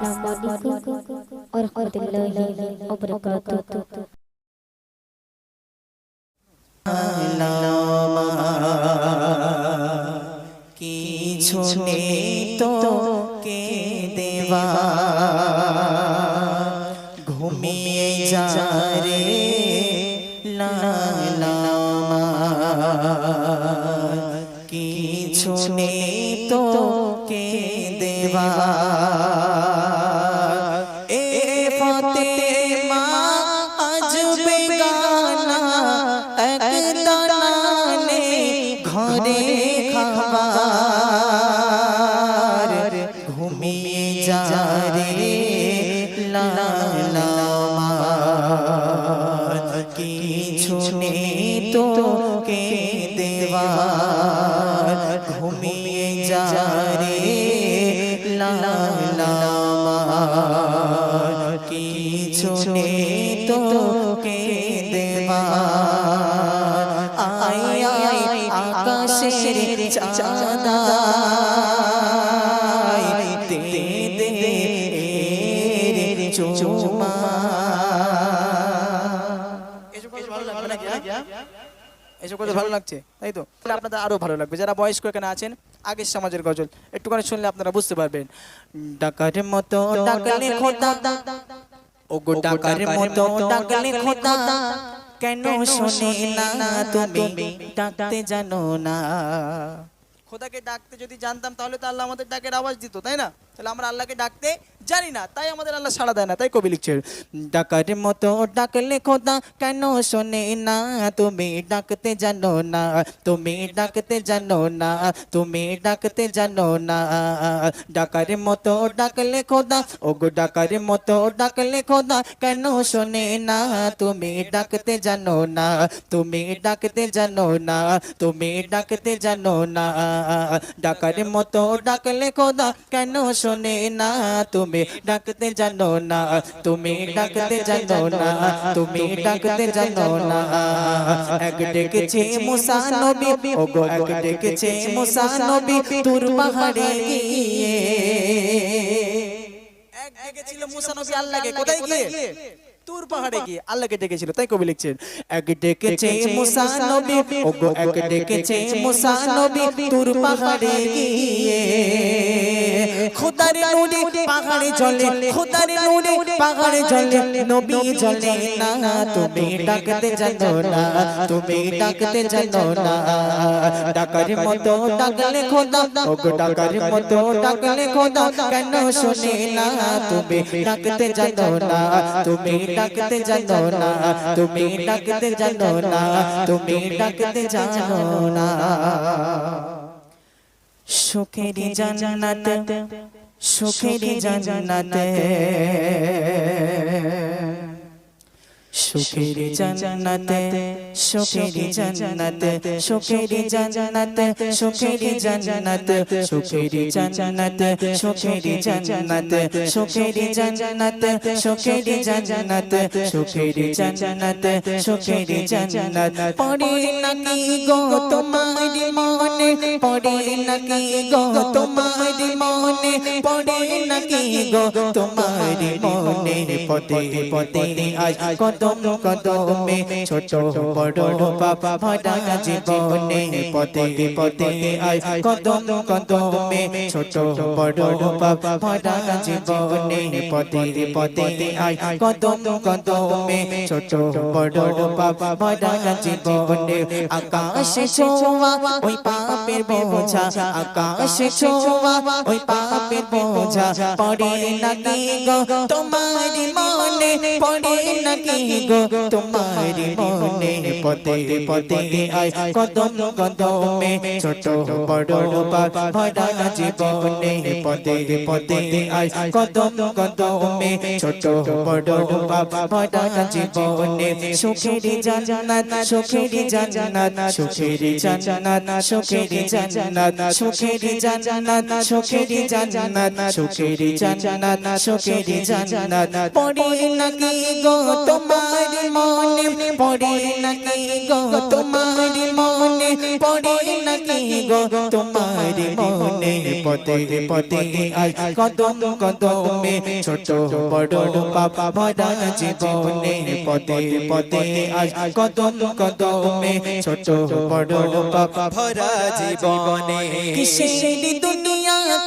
السلام عليكم ورحمة الله وبركاته কিছু নেই তো কে দেবা ঘুমিয়ে যা রে লালামা কিছু নেই তো কে দেওয়া ঘুমিয়ে যারে কিছু তো কে দেবা আয় আকাশের চাঁদা এসব কথা ভালো লাগছে তাই তো? তাহলে আপনাদের আরও ভালো লাগবে। যারা বয়স্ক এখানে আছেন আগের সমাজের গজল একটুখানি শুনলে আপনারা বুঝতে পারবেন। ডাকার মতো ডাকলে খোদা। ও ডাকার মতো ডাকলে খোদা। কেন শোনে না তুমি? ডাকতে জানো না। খোদাকে ডাকতে যদি জানতাম তাহলে তো আল্লাহ আমাদের ডাকের আওয়াজ দিত তাই না? তাহলে আমরা আল্লাহকে ডাকতে জানি না, তাই আমাদের আল্লাহ সাড়া দেয় না, তাই কবি লিখছে। ডাকার মতো ডাকলে খোদা কেন শোনে না? তুমি ডাকতে জানো না, তুমি ডাকতে জানো না, তুমি ডাকতে জানো না। ডাকার মতো ডাকলে খোদা ও গো ডাকার মতো ডাকলে খোদা কেন শোনে না? তুমি ডাকতে জানো না, তুমি ডাকতে জানো না, তুমি ডাকতে জানো না। ডাকার মতো ডাকলে খোদা কেন শোনে না? তুমি ডাকতে জানো না, তুমি ডাকতে জানো না, তুমি ডাকতে জানো না। এক ডেকেছে মুসা নবী ও গো এক ডেকেছে মুসা নবী তুর পাহাড়ে গিয়ে। এক ডেকেছে মুসা নবী তুর পাহাড়ে গিয়ে। খোদার নূরে পাহাড়ে জলে, খোদার নূরে পাহাড়ে জলে, নবী জলে না, তুমি ডাকতে জানো না, তুমি ডাকতে জানো না। ডাকার মতো ডাকলে খোদা ও গো ডাকার মতো ডাকলে খোদা, কেন শোনে না, তুমি ডাকতে জানো না, তুমি ডাকতে জানো না, তুমি ডাকতে জানো না, তুমি ডাকতে জানো না। সুখেরি জান্নাত সুখেরি জান্নাত। সুখেরি জান্নাত। সুখেরি জান্নাত সুখেরি জান্নাত সুখেরি জান্নাত সুখেরি জান্নাত সুখেরি জান্নাত সুখেরি জান্নাত সুখেরি জান্নাত সুখেরি জান্নাত সুখেরি জান্নাত। পড়ে নাকি গো তোমার মনে, পড়ে নাকি গো তোমার মনে, পড়ে নাকি গো তোমার মনে। পদে পদে আজ কদম কদমে ছোট বড় বাবা ভরা জীবনে পদে পদে আজ কদম কদমে ছোট বড় বাবা ভরা জীবনে পদে পদে আজ কদম কদমে ছোট বড় বাবা ভরা জীবনে আকাশে ছোঁয়া ওই পাপের বোঝা আকাশে ছোঁয়া ওই পাপের বোঝা পড়ে নাকি গো? তোমার মনে পড়ে নাকি গো? তোমার মনে পদে পদে আয় কদম, কদমে ছোট বড় বাবা ভরা জীবনে পদে পদে আয় কদম, কদমে ছোট বড় বাবা ভরা জীবনে সুখের জান্নাত সুখের জান্নাত সুখের জান্নাত, সুখেরি জান্নাত সুখেরি জান্নাত সুখেরি জান্নাত সুখেরি জান্নাত সুখেরি জান্নাত। পড়ে নাকি গো তোমার মনে, পড়ে নাকি গো, তোমার মনে পড়ে নাকি গো? তোমার মনে পদে পদে আজ কদম কদমে ছোট বড় বাবা ভরা জীবনে পদে পদে আজ কদম কদমে ছোট বড় ভরা জীবনে। কিসের দুনিয়া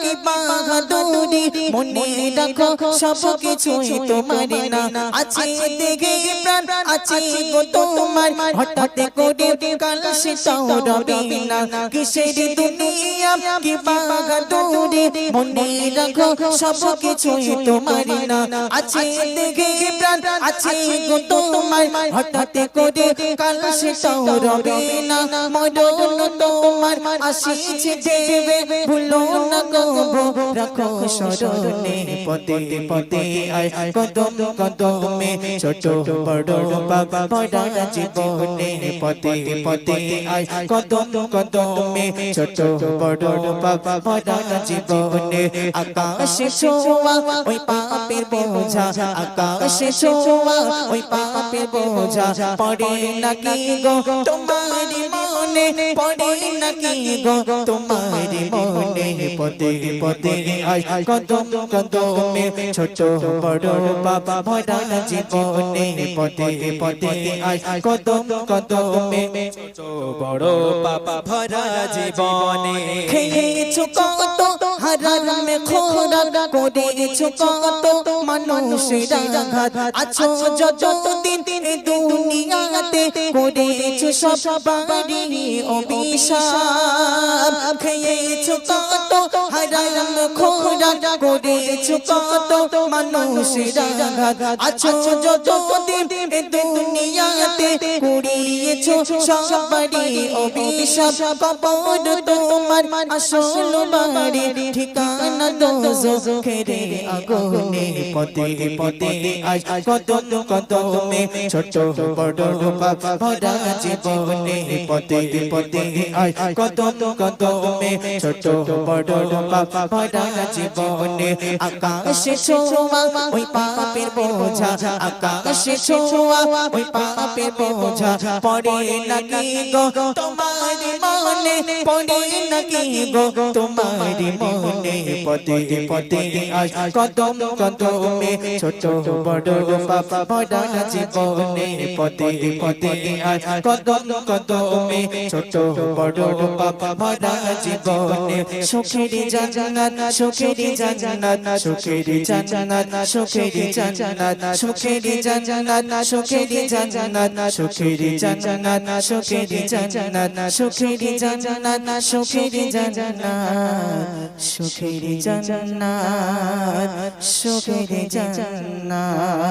কি বাহাদুরি, মনে রাখো, সব কিছুই তোমার না। আছে দেখে প্রাণ, আছে গো তোমার। হঠাৎ করে কাল সেটাও রবে না। কিসের দুনিয়া কি বাহাদুরি, মনে রাখো, সব কিছুই তোমার না। আছে দেখে প্রাণ আছে গো তোমার, হঠাৎ করে কাল রবে না। মরণ তোমার আসিছে দেবে, ভুলো না গো রাখো স্মরণে পদে পদে আয়, কদম কদমে, ছোট বড় বাবা বড় জীবনে। পদে পদে আয়, কদম কদমে, ছোট বড় বাবা বড় জীবনে। আকাশে ছোঁয়া, ওই পাপের বোঝা, আকাশে ছোঁয়া। ওই পাপে বোঝা পড়ে নাকি গো? তোমার মনে পড়ে নাকি গো? তোমার মনে পদে পদে আয় কদম কদমে ছোট বড় বাবা ভরা জীবনে পদে পদে আয় কদম কদমে বড় পাপা ভরা জীবনে। খেয়েছো কত হারামে খোরাক, করেছ কত মানুষের আঘাত, আছো যতদিন এ দুনিয়াতে করেছ সবারই অভিশাপ। খেয়েছো কত হারাম খোরাক, করেছ কত মানুষের আঘাত। আছো যতদিন এ দুনিয়াতে কুড়িয়েছো সবারই অভিশাপ। কবর তোমার আসল বাড়ি ঠিকানা দোজো খেরে আগুনে। পদে পদে আজ কদম কদমে, ছোট বড় বাবা ভরা জীবনে পদে পদে আজ কদম কদমে ছোট বড় বাবা ভরা জীবনে আকাশে ছোঁয়া ওই পাপের বোঝা আকাশে ছোঁয়া ওই পাপের বোঝা পড়ে নাকি গো তোমার মনে পড়ে নাকি গো তোমার মনে পদে পদে আজ কদম কদমে ছোট বড় বাবা ভরা জীবনে পদে পদে আজ কদম কদমে ছোট বড় বাবা ভরা জীবনে সুখের জান্নাত সুখের জান্নাত সুখের জান্নাত সুখের জান্নাত সুখের জান্নাত সুখের জান্নাত সুখের জান্নাত সুখের জান্নাত সুখের জান্নাত সুখের জান্নাত সুখের জান্নাত সুখের জান্নাত